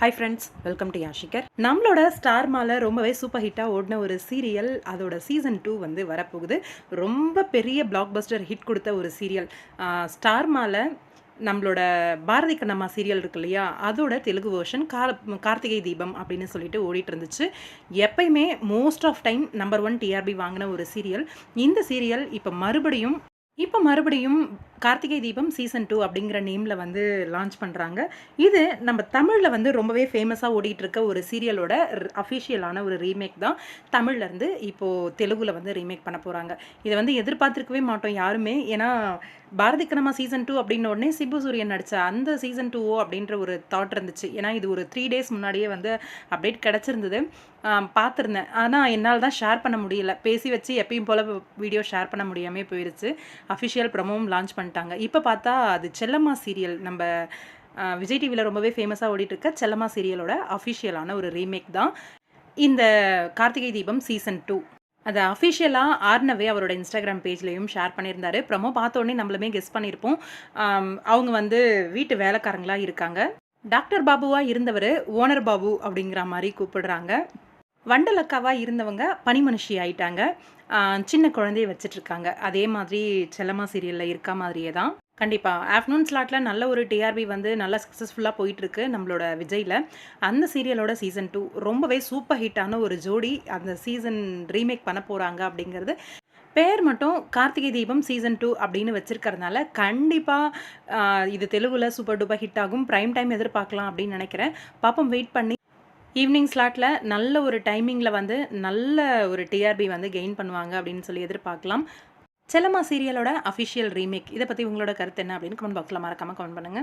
Hi friends welcome to யாஷிகர் நம்மளோட star மால ரொம்பவே சூப்பர் ஹிட்டாக ஓடின ஒரு சீரியல் அதோட சீசன் டூ வந்து வரப்போகுது. ரொம்ப பெரிய பிளாக் பஸ்டர் ஹிட் கொடுத்த ஒரு சீரியல் ஸ்டார் மால நம்மளோட பாரதி கண்ணம்மா சீரியல் இருக்கு இல்லையா? அதோட தெலுங்கு வேர்ஷன் கார் கார்த்திகை தீபம் அப்படின்னு சொல்லிட்டு ஓடிட்டு இருந்துச்சு. எப்பயுமே most of time number one TRP வாங்கின ஒரு சீரியல் இந்த சீரியல் இப்போ மறுபடியும் இப்போ மறுபடியும் கார்த்திகை தீபம் சீசன் டூ அப்படிங்கிற நேமில் வந்து லான்ச் பண்ணுறாங்க இது நம்ம தமிழில் வந்து ரொம்பவே ஃபேமஸாக ஓடிட்டு இருக்க ஒரு சீரியலோட அஃபிஷியலான ஒரு ரீமேக் தான். தமிழ்லேருந்து இப்போது தெலுங்கில் வந்து ரீமேக் பண்ண போகிறாங்க இதை வந்து எதிர்பார்த்துருக்கவே மாட்டோம் யாருமே. ஏன்னா பாரதி கிரமா சீசன் டூ அப்படின்ன உடனே சிபு சூரியன் நடித்த அந்த சீசன் டூவோ அப்படின்ற ஒரு தாட் இருந்துச்சு. ஏன்னா இது ஒரு த்ரீ டேஸ் முன்னாடியே வந்து அப்டேட் கிடச்சிருந்தது. பார்த்துருந்தேன். ஆனால் என்னால் தான் ஷேர் பண்ண முடியல. பேசி வச்சு எப்பயும் போல் வீடியோ ஷேர் பண்ண முடியாமல் போயிடுச்சு அஃபிஷியல் ப்ரமோவும் லான்ச் பண்ணிட்டாங்க. இப்போ பார்த்தா அது செல்லம்மா சீரியல் நம்ம விஜய் டிவியில் ரொம்பவே ஃபேமஸாக ஓடிட்டு இருக்க செல்லம்மா சீரியலோட அஃபிஷியலான ஒரு ரீமேக் தான் இந்த கார்த்திகை தீபம் சீசன் டூ அதை அஃபிஷியலாக ஆர்னவே அவரோட இன்ஸ்டாகிராம் பேஜ்லேயும் ஷேர் பண்ணியிருந்தார். ப்ரமோ பார்த்தோன்னே நம்மளுமே கெஸ் பண்ணியிருப்போம். அவங்க வந்து வீட்டு வேலைக்காரங்களாக இருக்காங்க. டாக்டர் பாபுவாக இருந்தவர் ஓனர் பாபு அப்படிங்கிற மாதிரி கூப்பிடுறாங்க. வண்டலக்காவாக இருந்தவங்க பனிமனுஷி ஆயிட்டாங்க. சின்ன குழந்தைய வச்சிட்ருக்காங்க. அதே மாதிரி செல்லம்மா சீரியலில் இருக்க மாதிரியே தான். கண்டிப்பாக ஆஃப்டர்நூன் ஸ்லாட்டில் நல்ல ஒரு டிஆர்பி வந்து நல்லா சக்ஸஸ்ஃபுல்லாக போயிட்டுருக்கு நம்மளோட விஜயில். அந்த சீரியலோட சீசன் டூ ரொம்பவே சூப்பர் ஹிட்டான ஒரு ஜோடி அந்த சீசன் ரீமேக் பண்ண போகிறாங்க அப்படிங்கிறது. பேர் மட்டும் கார்த்திகை தீபம் சீசன் டூ அப்படின்னு வச்சுருக்கறதுனால கண்டிப்பாக இது தெலுங்கில் சூப்பர் டூப்பர் ஹிட் ஆகும். ப்ரைம் டைம் எதிர்பார்க்கலாம் அப்படின்னு நினைக்கிறேன். பாப்போம் வெயிட் பண்ணி ஈவினிங் ஸ்லாட்டில் நல்ல ஒரு டைமிங்கில் வந்து நல்ல ஒரு டிஆர்பி வந்து கெயின் பண்ணுவாங்க அப்படின்னு சொல்லி எதிர்பார்க்கலாம். செல்லம்மா சீரியலோட அஃபிஷியல் ரீமேக் இதை பற்றி உங்களோட கருத்து என்ன அப்படின்னு கமெண்ட் பாக்ஸில் மறக்காமல் கமெண்ட் பண்ணுங்கள்